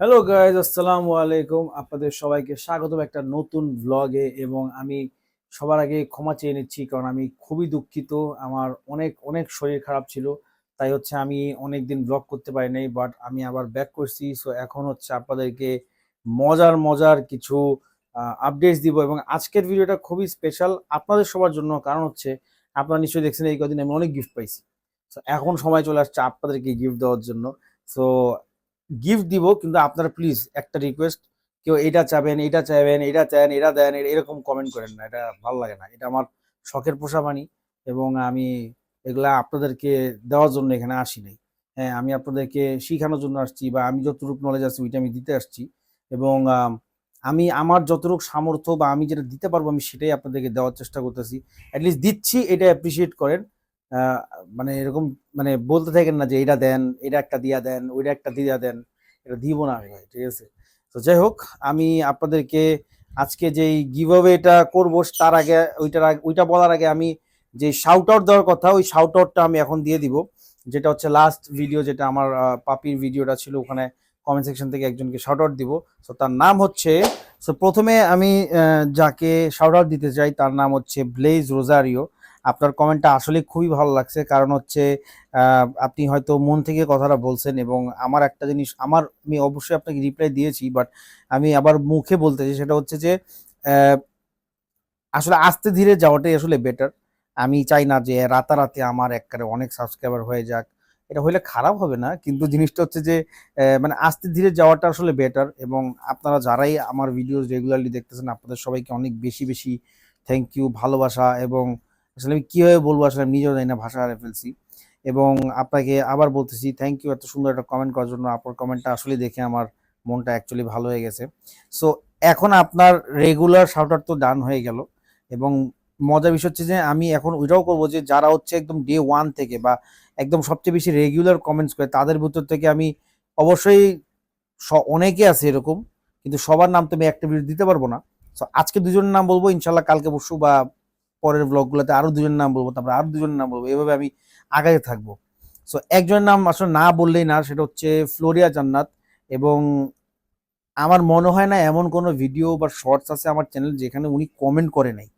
Hello guys আসসালামু আলাইকুম। আপনাদের সবাইকে স্বাগতম একটা নতুন ব্লগে এবং আমি সবার আগে ক্ষমা চেয়ে নিচ্ছি কারণ আমি খুবই দুঃখিত। আমার অনেক অনেক শরীর খারাপ ছিল, তাই হচ্ছে আমি অনেক দিন ব্লগ করতে পারি নাই বাট আমি আবার ব্যাক করছি। সো এখন হচ্ছে আপনাদেরকে মজার মজার কিছু আপডেটস দিব এবং আজকের ভিডিওটা খুবই স্পেশাল আপনাদের সবার জন্য। কারণ হচ্ছে আপনারা নিশ্চয়ই দেখছেন, এই কদিন আমি অনেক গিফট পাইছি। সো এখন সময় চলে আসছে আপনাদেরকে গিফট দেওয়ার জন্য। সো গিফট দিব, কিন্তু আপনারা প্লিজ একটা রিকোয়েস্ট কেউ এটা চাবেন, এটা চাইবেন, এটা চান এটা দেন এরকম কমেন্ট করেন না, এটা ভালো লাগে না। এটা আমার শখের পোষা বাণী এবং আমি এগুলা আপনাদেরকে দেওয়ার জন্য এখানে আসি নাই। হ্যাঁ আমি আপনাদেরকে শিখানোর জন্য আসছি বা আমি যতটুকু নলেজ আছে ওইটা আমি দিতে আসছি এবং, আমি আমার যতটুকু সামর্থ্য বা আমি যেটা দিতে পারব আমি সেটাই আপনাদেরকে দেওয়ার চেষ্টা করতেছি। অ্যাটলিস্ট দিচ্ছি, এটা অ্যাপ্রিসিয়েট করেন। মানে এরকম মানে বলতে থাকেন না যে এটা দেন এটা একটা দিয়া দেন ওইটা একটা দিয়া দেন, এটা দিব না ভাই, ঠিক আছে? তো যাই হোক, আমি আপনাদেরকে আজকে যেই গিভ এটা করব, তার আগে, ওইটার আগে, ওইটা বলার আগে আমি যে শাউট আউট দেওয়ার কথা, ওই শাউট আউটটা আমি এখন দিয়ে দিব। যেটা হচ্ছে লাস্ট ভিডিও যেটা আমার পাপির ভিডিওটা ছিল, ওখানে কমেন্ট সেকশন থেকে একজনকে শাউট আউট দিব। সো তার নাম হচ্ছে সো প্রথমে আমি যাকে শাউট আউট দিতে চাই, তার নাম হচ্ছে ব্লেজ রোজারিও আপনার কমেন্টটা আসলে খুবই ভালো লাগছে। কারণ হচ্ছে আপনি হয়তো মন থেকে কথাটা বলছেন এবং আমার একটা জিনিস, আমার, আমি অবশ্যই আপনাকে রিপ্লাই দিয়েছি বাট আমি আবার মুখে বলতে চাই, সেটা হচ্ছে যে আসলে আস্তে ধীরে যাওয়াটাই আসলে বেটার আমি চাই না যে রাতারাতি আমার একবারে অনেক সাবস্ক্রাইবার হয়ে যাক। এটা হলে খারাপ হবে না, কিন্তু জিনিসটা হচ্ছে যে মানে আস্তে ধীরে যাওয়াটা আসলে বেটার এবং আপনারা যারাই আমার ভিডিও রেগুলারলি দেখতেছেন, আপনাদের সবাইকে অনেক বেশি বেশি থ্যাংক ইউ ভালোবাসা এবং আসলে আমি কীভাবে বলব আসলে আমি নিজেও জানি না, ভাষা হারে ফেলছি। এবং আপনাকে আবার বলতেছি থ্যাংক ইউ এত সুন্দর একটা কমেন্ট করার জন্য। আপনার কমেন্টটা আসলে দেখে আমার মনটা অ্যাকচুয়ালি ভালো হয়ে গেছে। সো এখন আপনার রেগুলার শাউটার তো ডান হয়ে গেল। এবং মজার বিষয় হচ্ছে যে, আমি এখন ওইটাও করব যে, যারা হচ্ছে একদম ডে ওয়ান থেকে বা একদম সবচেয়ে বেশি রেগুলার কমেন্টস করে, তাদের ভিতর থেকে আমি অবশ্যই অনেকে আছে এরকম, কিন্তু সবার নাম তো আমি একটা ভিডিও দিতে পারব না। সো আজকে দুজনের নাম বলব, ইনশাল্লাহ কালকে পরশু বা পরের ব্লগগুলোতে আরও দুজনের নাম বলব, তারপরে আরও দুজনের নাম বলব, এভাবে আমি আগাতে থাকব। সো একজনের নাম আসলে না বললেই না, সেটা হচ্ছে ফ্লোরিয়া জান্নাত এবং আমার মনে হয় না এমন কোনো ভিডিও বা শর্টস আছে আমার চ্যানেল যেখানে উনি কমেন্ট করে নাই।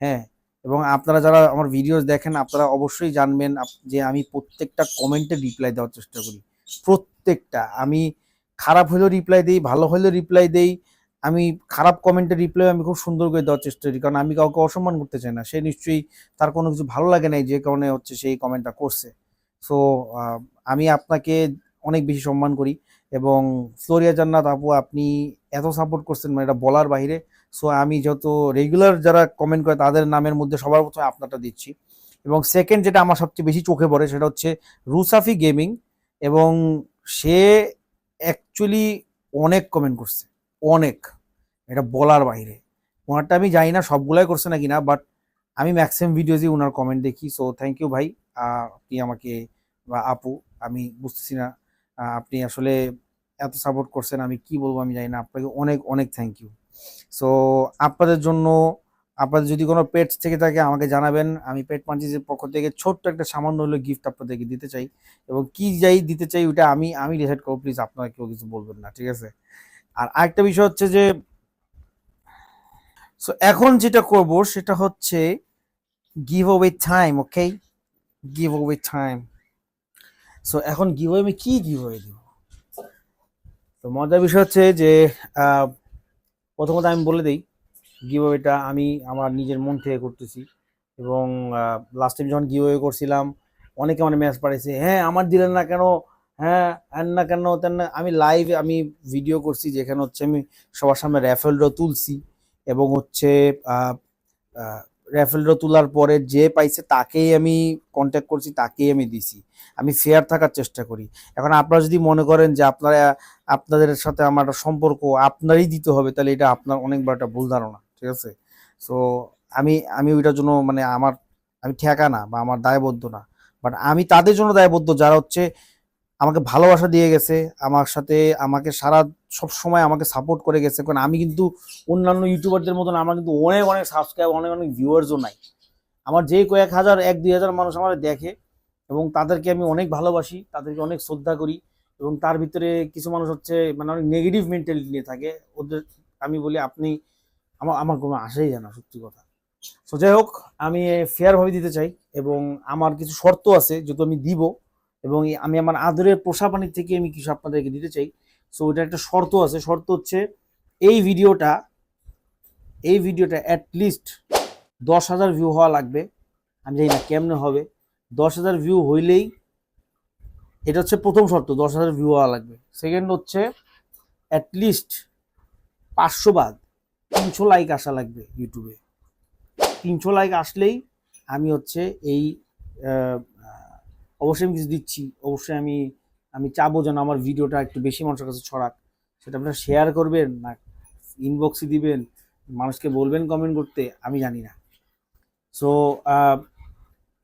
হ্যাঁ এবং আপনারা যারা আমার ভিডিওস দেখেন, আপনারা অবশ্যই জানবেন যে আমি প্রত্যেকটা কমেন্টে রিপ্লাই দেওয়ার চেষ্টা করি। প্রত্যেকটা। আমি খারাপ হলেও রিপ্লাই দিই, ভালো হলেও রিপ্লাই দেই আমি খারাপ কমেন্টের রিপ্লাই আমি খুব সুন্দর করে দেওয়ার চেষ্টা করি, কারণ আমি কাউকে অসম্মান করতে চাই না। সে নিশ্চয়ই তার কোনো কিছু ভালো লাগে নাই, যে কারণে হচ্ছে সেই কমেন্টটা করছে। সো আমি আপনাকে অনেক বেশি সম্মান করি এবং ফ্লোরিয়া জান্নাত আপু, আপনি এত সাপোর্ট করছেন মানে এটা বলার বাইরে সো আমি যত রেগুলার যারা কমেন্ট করে তাদের নামের মধ্যে সবার প্রথমে আপনারটা দিচ্ছি। এবং সেকেন্ড যেটা আমার সবচেয়ে বেশি চোখে পড়ে সেটা হচ্ছে রুসাফি গেমিং এবং সে অ্যাকচুয়ালি অনেক কমেন্ট করছে। অনেক। এটা বলার বাইরে। ওনারটা আমি জানি না সবগুলাই করছে নাকি না বাট আমি ম্যাক্সিমাম ভিডিওজই ওনার কমেন্ট দেখি সো থ্যাংক ইউ ভাই। আপনি আমাকে বা আপু, আমি বুঝতেছি না আপনি আসলে এত সাপোর্ট করছেন, আমি কি বলব আমি জানি না, আপনাকে অনেক অনেক থ্যাংক ইউ সো আপনাদের জন্য, আপনাদের যদি কোনো পেটস থেকে থাকে, আমাকে জানাবেন। আমি পেট পাঞ্চিসের পক্ষ থেকে ছোট্ট একটা সামান্য হলো গিফট আপনাদেরকে দিতে চাই, এবং কি যাই দিতে চাই ওটা আমি আমি ডিসাইড করব প্লিজ আপনারা কেউ কিছু বলবেন না, ঠিক আছে? আর আরেকটা বিষয় হচ্ছে যে সো এখন যেটা করব সেটা হচ্ছে give away time okay give away time so এখন গিভ আমি কি গিভ অ্যাওয়ে দিব? তো মজার বিষয় হচ্ছে যে প্রথমত আমি বলে দিই গিভ অ্যাওয়েটা আমি আমার নিজের মন থেকে করতেছি এবং লাস্ট টাইম যখন গিভ অ্যাওয়ে করছিলাম, অনেকে মানে ম্যাচ পাঠিয়েছে হ্যাঁ আমার দিলেন না কেন? হ্যাঁ না কেন তেন না আমি লাইভ আমি ভিডিও করছি যেখানে হচ্ছে আমি সবার সামনে র্যাফেলড্র তুলছি এবং হচ্ছে র্যাফেলড্র তোলার পরে যে পাইছে তাকেই আমি কন্ট্যাক্ট করছি, তাকেই আমি দিছি। আমি ফেয়ার থাকার চেষ্টা করি। এখন আপনারা যদি মনে করেন যে আপনারা, আপনাদের সাথে আমার সম্পর্ক আপনারই দিতে হবে, তাহলে এটা আপনার অনেকবার একটা ভুল ধারণা, ঠিক আছে? সো আমি আমি ওইটার জন্য মানে আমার, আমি ঠেকা না বা আমার দায়বদ্ধ না। বাট আমি তাদের জন্য দায়বদ্ধ, যারা হচ্ছে আমাকে ভালোবাসা দিয়ে গেছে, আমার সাথে আমাকে সারা সব সময় আমাকে সাপোর্ট করে গেছে। কারণ আমি কিন্তু অন্যান্য ইউটিউবারদের মতন আমার কিন্তু অনেক অনেক সাবস্ক্রাইব অনেক অনেক ভিউয়ার্সও নাই। আমার যেই কয়েক হাজার, এক, দুই হাজার মানুষ আমার দেখে এবং তাদেরকে আমি অনেক ভালোবাসি, তাদেরকে অনেক শ্রদ্ধা করি এবং তার ভিতরে কিছু মানুষ হচ্ছে মানে অনেক নেগেটিভ মেন্টালিটি নিয়ে থাকে। ওদের, আমি বলি আপনি, আমার আমার কোনো আশাই যায় না, সত্যি কথা। তো যাই হোক, আমি ফেয়ারভাবে দিতে চাই এবং আমার কিছু শর্ত আছে, যেহেতু আমি দিব। এবং আমি আমার আদরের পোষা থেকে আমি কিছু আপনাদেরকে দিতে চাই। সো ওইটা একটা শর্ত আছে। শর্ত হচ্ছে, এই ভিডিওটা এই ভিডিওটা অ্যাটলিস্ট দশ হাজার ভিউ হওয়া লাগবে। আমি জানি না কেমনে হবে। দশ হাজার ভিউ হইলেই এটা হচ্ছে প্রথম শর্ত, দশ হাজার ভিউ হওয়া লাগবে। সেকেন্ড হচ্ছে অ্যাটলিস্ট পাঁচশো বাদ, তিনশো লাইক আসা লাগবে ইউটিউবে তিনশো লাইক আসলেই আমি হচ্ছে এই অবশ্যই আমি কিছু দিচ্ছি, অবশ্যই আমি আমি চাবো যেন আমার ভিডিওটা একটু বেশি মানুষের কাছে ছড়াক। সেটা আপনারা শেয়ার করবেন না ইনবক্সে দিবেন, মানুষকে বলবেন কমেন্ট করতে, আমি জানি না। সো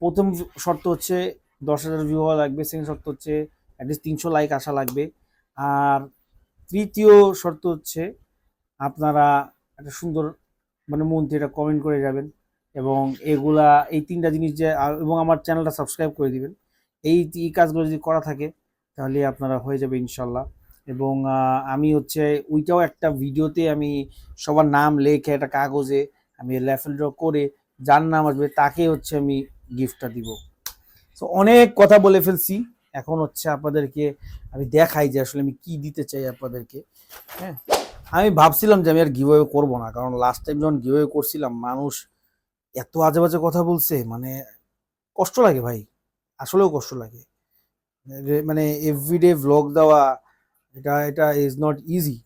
প্রথম শর্ত হচ্ছে দশ হাজার ভিউ হওয়া লাগবে সেকেন্ড শর্ত হচ্ছে অ্যাটলিস্ট তিনশো লাইক আসা লাগবে। আর তৃতীয় শর্ত হচ্ছে আপনারা একটা সুন্দর মানে মন থেকে এটা কমেন্ট করে যাবেন। এবং এগুলা, এই তিনটা জিনিস যে এবং আমার চ্যানেলটা সাবস্ক্রাইব করে দিবেন। এই কাজগুলো যদি করা থাকে, তাহলে আপনারা হয়ে যাবে ইনশাল্লাহ। এবং আমি হচ্ছে ওইটাও একটা ভিডিওতে আমি সবার নাম লেখে একটা কাগজে আমি লেফেল ড্র করে যার নাম আসবে তাকে হচ্ছে আমি গিফটটা দিব। তো অনেক কথা বলে ফেলছি। এখন হচ্ছে আপনাদেরকে আমি দেখাই যে আসলে আমি কি দিতে চাই আপনাদেরকে। হ্যাঁ আমি ভাবছিলাম যে আমি আর গিভওয়ে করব না, কারণ লাস্ট টাইম যখন গিভওয়ে করছিলাম, মানুষ এত আজে বাজে কথা বলছে মানে কষ্ট লাগে ভাই। আসলেও কষ্ট লাগে। মানে এভরিডে ভ্লগ দেওয়া, এটা এটা ইজ নট ইজি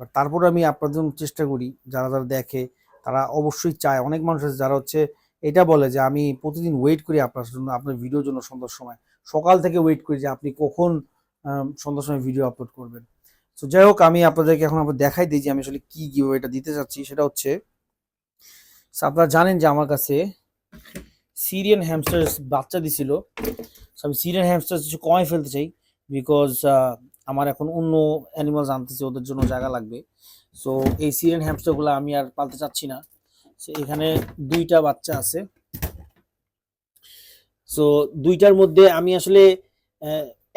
বাট তারপরে আমি আপনাদের জন্য চেষ্টা করি, যারা যারা দেখে, তারা অবশ্যই চায়। অনেক মানুষ আছে যারা হচ্ছে এটা বলে যে, আমি প্রতিদিন ওয়েট করি আপনার জন্য, আপনার ভিডিওর জন্য সন্ধ্যার সময়। সকাল থেকে ওয়েট করি যে, আপনি কখন সন্ধ্যার সময় ভিডিও আপলোড করবেন। তো যাই হোক, আমি আপনাদেরকে এখন আবার দেখাই দিই যে, আমি আসলে কী গিভ এটা দিতে চাচ্ছি। সেটা হচ্ছে আপনারা জানেন যে, আমার কাছে সিরিয়ান হ্যামস্টার বাচ্চা দিছিল। So, আমি সিরিয়ান হ্যামস্টার কিছু কমাই ফেলতে চাই বিকজ আমার এখন অন্য অ্যানিমালস আনতেছে, ওদের জন্য জায়গা লাগবে। সো এই সিরিয়ান হ্যামস্টারগুলো আমি আর পালতে চাচ্ছি না। সো এখানে দুইটা বাচ্চা আছে। সো দুইটার মধ্যে আমি আসলে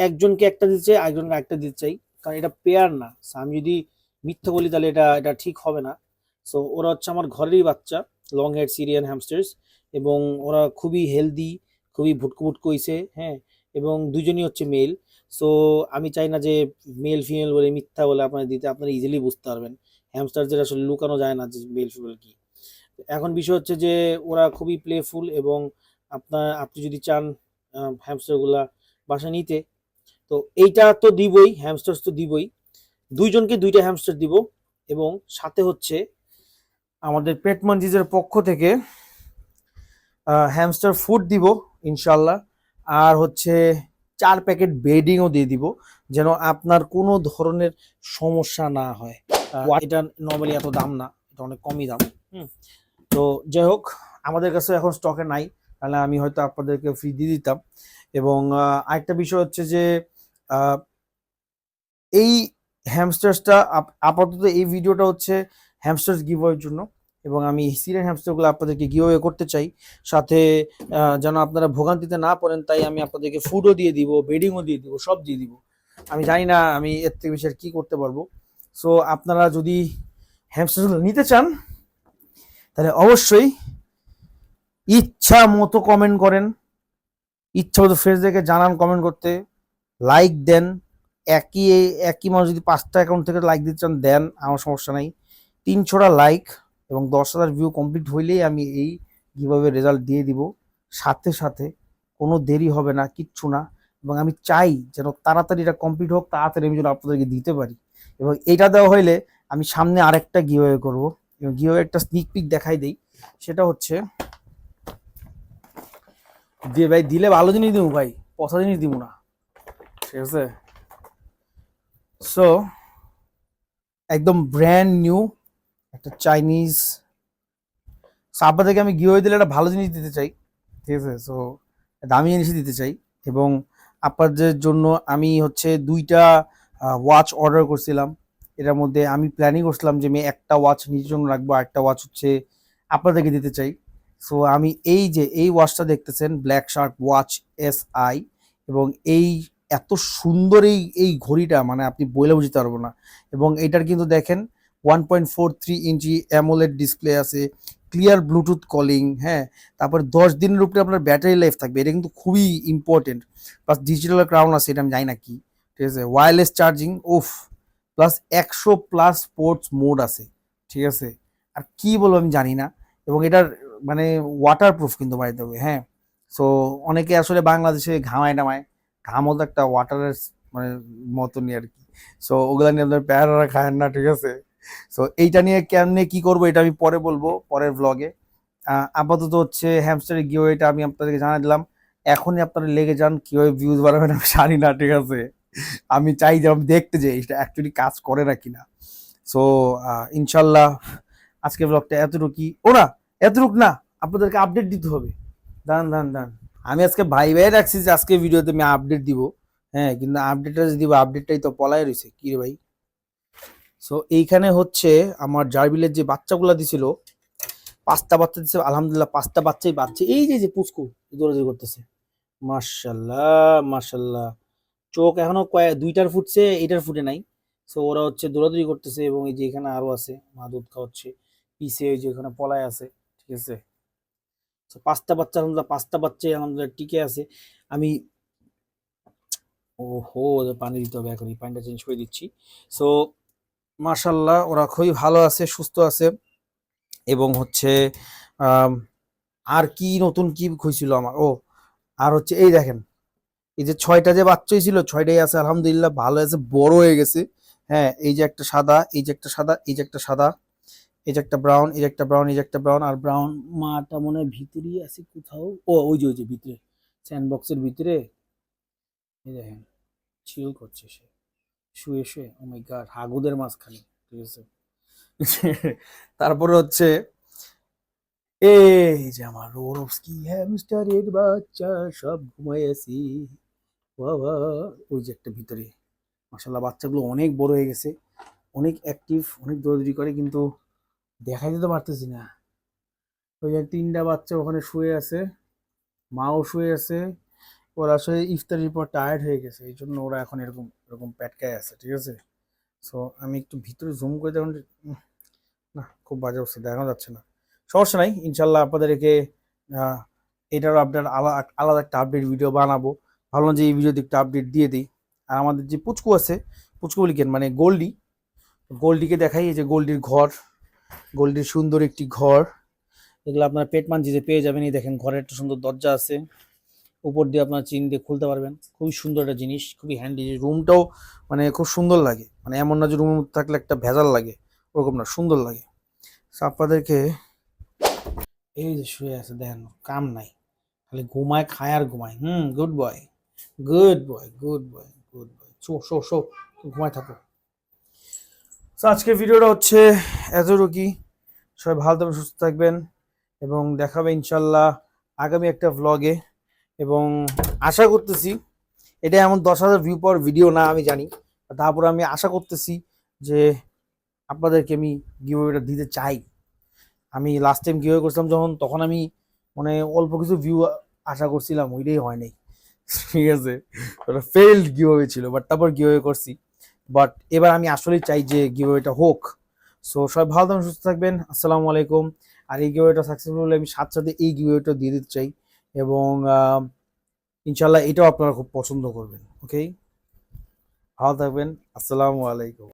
একজনকে একটা দিতে চাই, আরেকজনকে একটা দিতে চাই। কারণ এটা পেয়ার না। আমি যদি মিথ্যা বলি তাহলে এটা এটা ঠিক হবে না। সো ওরা হচ্ছে আমার ঘরেরই বাচ্চা লং হেড সিরিয়ান হ্যামস্টার্স এবং ওরা খুবই হেলদি খুবই ভুটকু ভুটকু হইছে হ্যাঁ এবং দুজনই হচ্ছে মেল সো আমি চাই না যে মেল ফিমেল বলে মিথ্যা বলে আপনার দিতে, আপনারা ইজিলি বুঝতে পারবেন। হ্যামস্টারদের আসলে লুকানো যায় না যে মেল ফিমেল কি। এখন বিষয় হচ্ছে যে ওরা খুবই প্লেফুল এবং আপনার, আপনি যদি চান হ্যামস্টারগুলা বাসায় নিতে, তো এইটা তো দিবই হ্যামস্টার্স তো দিবই। দুইজনকে দুইটা হ্যামস্টার দিব এবং সাথে হচ্ছে আমাদের পেট মঞ্জিজের পক্ষ থেকে হ্যামস্টার ফুড দিব ইনশাল্লাহ আর হচ্ছে চার প্যাকেট বেডিংও দিয়ে দিব যেন আপনার কোনো ধরনের সমস্যা না হয়। এটা নর্মালি এত দাম না এটা অনেক কমই দাম। হুম। তো যাই হোক আমাদের কাছে এখন স্টকে নাই তাহলে আমি হয়তো আপনাদেরকে ফ্রি দিয়ে দিতাম। এবং আরেকটা বিষয় হচ্ছে যে এই হ্যামস্টার্সটা আপাতত এই ভিডিওটা হচ্ছে হ্যামস্টার্স গিভওয়ের জন্য। এবং আমি সিরিয়ান হ্যামস্টারগুলো আপনাদেরকে গিভওয়ে করতে চাই। সাথে যেন আপনারা ভোগান্তিতে না পড়েন, তাই আমি আপনাদেরকে ফুডও দিয়ে দিব বেডিংও দিয়ে দিব, সব দিয়ে দিব। আমি জানি না আমি এর থেকে বেশি আর কি করতে পারব। সো আপনারা যদি হ্যামস্টারগুলো নিতে চান, তাহলে অবশ্যই ইচ্ছা মতো কমেন্ট করেন। ইচ্ছা মতো দেখে জানান কমেন্ট করতে। লাইক দেন। একই একই মানুষ যদি পাঁচটা অ্যাকাউন্ট থেকে লাইক দিতে চান, দেন, আমার সমস্যা নাই। তিনশোটা লাইক এবং দশ হাজার ভিউ কমপ্লিট হইলেই আমি এই কীভাবে রেজাল্ট দিয়ে দিব। সাথে সাথে কোনো দেরি হবে না, কিচ্ছু না। এবং আমি চাই যেন তাড়াতাড়ি এটা কমপ্লিট হোক, তাড়াতাড়ি আমি যেন আপনাদেরকে দিতে পারি। এবং এটা দেওয়া হইলে আমি সামনে আরেকটা গিওয়ে করব। এবং গিওয়ে একটা স্নিক পিক দেখাই দেই। সেটা হচ্ছে, দিয়ে ভাই দিলে ভালো জিনিস দিব ভাই, পচা জিনিস দিব না। ঠিক আছে? সো একদম ব্র্যান্ড নিউ একটা চাইনিজ আপনাদেরকে আমি গিয়ে দিলে একটা ভালো জিনিস দিতে চাই, ঠিক আছে? সো দামি জিনিসই দিতে চাই এবং আপনাদের জন্য আমি হচ্ছে দুইটা ওয়াচ অর্ডার করছিলাম। এটার মধ্যে আমি প্ল্যানিং করছিলাম যে আমি একটা ওয়াচ নিজের জন্য রাখব একটা ওয়াচ হচ্ছে আপনাদেরকে দিতে চাই। সো আমি এই যে, এই ওয়াচটা দেখতেছেন Black Shark watch S I এবং এই এত সুন্দর এই এই ঘড়িটা মানে আপনি বলে বুঝতে পারব না। এবং এটার কিন্তু দেখেন one point four three inch AMOLED display আছে ক্লিয়ার ব্লুটুথ কলিং হ্যাঁ তারপরে দশ দিনের উপরে আপনার ব্যাটারি লাইফ থাকবে, এটা কিন্তু খুবই ইম্পর্টেন্ট প্লাস ডিজিটাল ক্রাউন আছে, এটা আমি জানি না কি, ঠিক আছে ওয়্যারলেস চার্জিং উফ প্লাস একশো প্লাস স্পোর্টস মোড আছে, ঠিক আছে, আর কি বলব আমি জানি না, এবং এটার মানে ওয়াটার প্রুফ কিন্তু বাড়িতে হবে হ্যাঁ সো অনেকে আসলে বাংলাদেশে ঘামায় টামায়, ঘামও তো একটা ওয়াটারের মানে মতনই আর কি সো ওগুলা নিয়ে আপনার প্যারা খায় না, ঠিক আছে সো এইটা নিয়ে কেমনে কি করব এটা আমি পরে বলব, পরের ব্লগে আপাতত হচ্ছে হ্যামস্টারের গিয়ে এটা আমি আপনাদেরকে জানা দিলাম। এখনই আপনারা লেগে যান, কীভাবে ভিউজ বাড়াবেন আমি জানি না, ঠিক আছে? আমি চাই যে আমি দেখতে যাই এটা অ্যাকচুয়ালি কাজ করে না কিনা। সো ইনশাল্লাহ আজকের ব্লগটা এতটুকুই। ও না, এতটুক না, আপনাদেরকে আপডেট দিতে হবে। দান দান দান আমি আজকে ভাই ভাই রাখছি যে আজকে ভিডিওতে আমি আপডেট দিব। হ্যাঁ কিন্তু আপডেটটা যদি আপডেটটাই তো পলায় রয়েছে। কি রে ভাই? সো এইখানে হচ্ছে আমার জার্বিলের যে বাচ্চাগুলো দিছিল পাঁচটা বাচ্চা দিছে আলহামদুলিল্লাহ পাঁচটা বাচ্চাই বাচ্চা এই যে যে পুচকু দৌড়াদৌড়ি করতেছে। মার্শাল্লাহ মার্শাল্লাহ চোখ এখনও কয়েক দুইটার ফুটছে এইটার ফুটে নাই। সো ওরা হচ্ছে দৌড়াদৌড়ি করতেছে এবং এই যে এখানে আরও আছে মা দুধ খাওয়াচ্ছে। পিসে ওই যে এখানে পলায় আছে ঠিক আছে? So, পাঁচটা বাচ্চা আলহামদুলিল্লাহ পাঁচটা বাচ্চাই আলহামদুলিল্লাহ টিকে আছে। আমি ও হো পানি দিতে হবে এখন এই পানিটা চেঞ্জ করে দিচ্ছি। সো মার্শাল্লাহ ওরা খুবই ভালো আছে, সুস্থ আছে। এবং হচ্ছে আর কি নতুন কি হয়েছিল আমার? ও, আর হচ্ছে এই দেখেন, এই যে ছয়টা যে বাচ্চাই ছিল, ছয়টাই আছে, আলহামদুলিল্লাহ ভালো আছে, বড় হয়ে গেছে। হ্যাঁ এই যে একটা সাদা, এই যে একটা সাদা, এই যে একটা সাদা, এই যে একটা ব্রাউন, এই যে একটা ব্রাউন, এই যে একটা ব্রাউন, আর ব্রাউন মাটা মনে হয় ভিতরেই আছে কোথাও। ও, ওই যে ওই যে ভিতরে স্যান্ডবক্সের ভিতরে। এই দেখেন চিল করছে সে। শুয়ে শুয়ে ও মাই গড হাগুদের মাঝখানে, ঠিক আছে? তারপরে হচ্ছে, এই যে আমার রোরস্কি হ্যামস্টারের বাচ্চা, সব ঘুমাইয়াছি। বাবা ওই যে একটা ভিতরে মাসাল্লাহ বাচ্চাগুলো অনেক বড় হয়ে গেছে, অনেক অ্যাক্টিভ অনেক দৌড়াদৌড়ি করে, কিন্তু দেখাই দিতে পারতেছি না। ওই যে তিনটা বাচ্চা ওখানে শুয়ে আছে, মাও শুয়ে আছে, ওরা আসলে ইফতারির পর টায়ার্ড হয়ে গেছে, এই জন্য ওরা এখন এরকম এরকম প্যাটকায় আছে, ঠিক আছে? সো আমি একটু ভিতরে জুম করে দেখুন না, খুব বাজে অবস্থা দেখা যাচ্ছে না। সমস্যা নাই, ইনশাল্লাহ আপনাদেরকে এটারও আপডেট আলাদা আলাদা একটা আপডেট ভিডিও বানাবো। ভাবলাম যে এই ভিডিওতে একটা আপডেট দিয়ে দিই। আর আমাদের যে পুচকু আছে পুচকু বলি কেন? মানে গোল্ডি। গোল্ডিকে দেখাই, এই যে গোল্ডির ঘর, গোল্ডির সুন্দর একটি ঘর। এগুলো আপনার পেট মানচিতে পেয়ে যাবেন। এই দেখেন, ঘরের একটা সুন্দর দরজা আছে। উপর দিয়ে আপনার চিন দিয়ে খুলতে পারবেন। খুবই সুন্দর একটা জিনিস, খুবই হ্যান্ডি রুমটাও মানে খুব সুন্দর লাগে। মানে এমন না যে রুম থাকলে একটা ভেজাল লাগে, ওরকম না, সুন্দর লাগে। আপনাদেরকে এই যে শুয়ে আছে, দেখেন, কাম নাই। খালি ঘুমায়, খায় আর ঘুমায়। হুম good boy good boy good boy good boy show শো শো, ঘুমায় থাকো। তো আজকের ভিডিওটা হচ্ছে এতটুকুই সবাই ভালো থাকবেন, সুস্থ থাকবেন। এবং দেখাবে ইনশাল্লাহ আগামী একটা ভ্লগে এবং আশা করতেছি এটা এমন দশ হাজার ভিউ পাওয়ার ভিডিও না, আমি জানি। তারপর আমি আশা করতেছি যে আপনাদেরকে আমি গিভওয়েটা দিতে চাই। আমি লাস্ট টাইম গিভওয়ে করছিলাম যখন, তখন আমি মানে অল্প কিছু ভিউ আশা করছিলাম, ওইটাই হয় নাই। ঠিক আছে? ওটা ফেইল্ড গিভওয়ে ছিল বাট তারপর গিভওয়ে করছি। বাট এবার আমি আসলেই চাই যে গিভওয়েটা হোক। সো সবাই ভালো থাকবেন, সুস্থ থাকবেন, আসসালামু আলাইকুম। আর এই গিভওয়েটা সাকসেসফুল হলে আমি সাথে সাথে এই গিভওয়েটা দিয়ে দিতে চাই। এবং ইনশাল্লাহ এটাও আপনারা খুব পছন্দ করবেন ওকে ভালো থাকবেন আসসালামু আলাইকুম।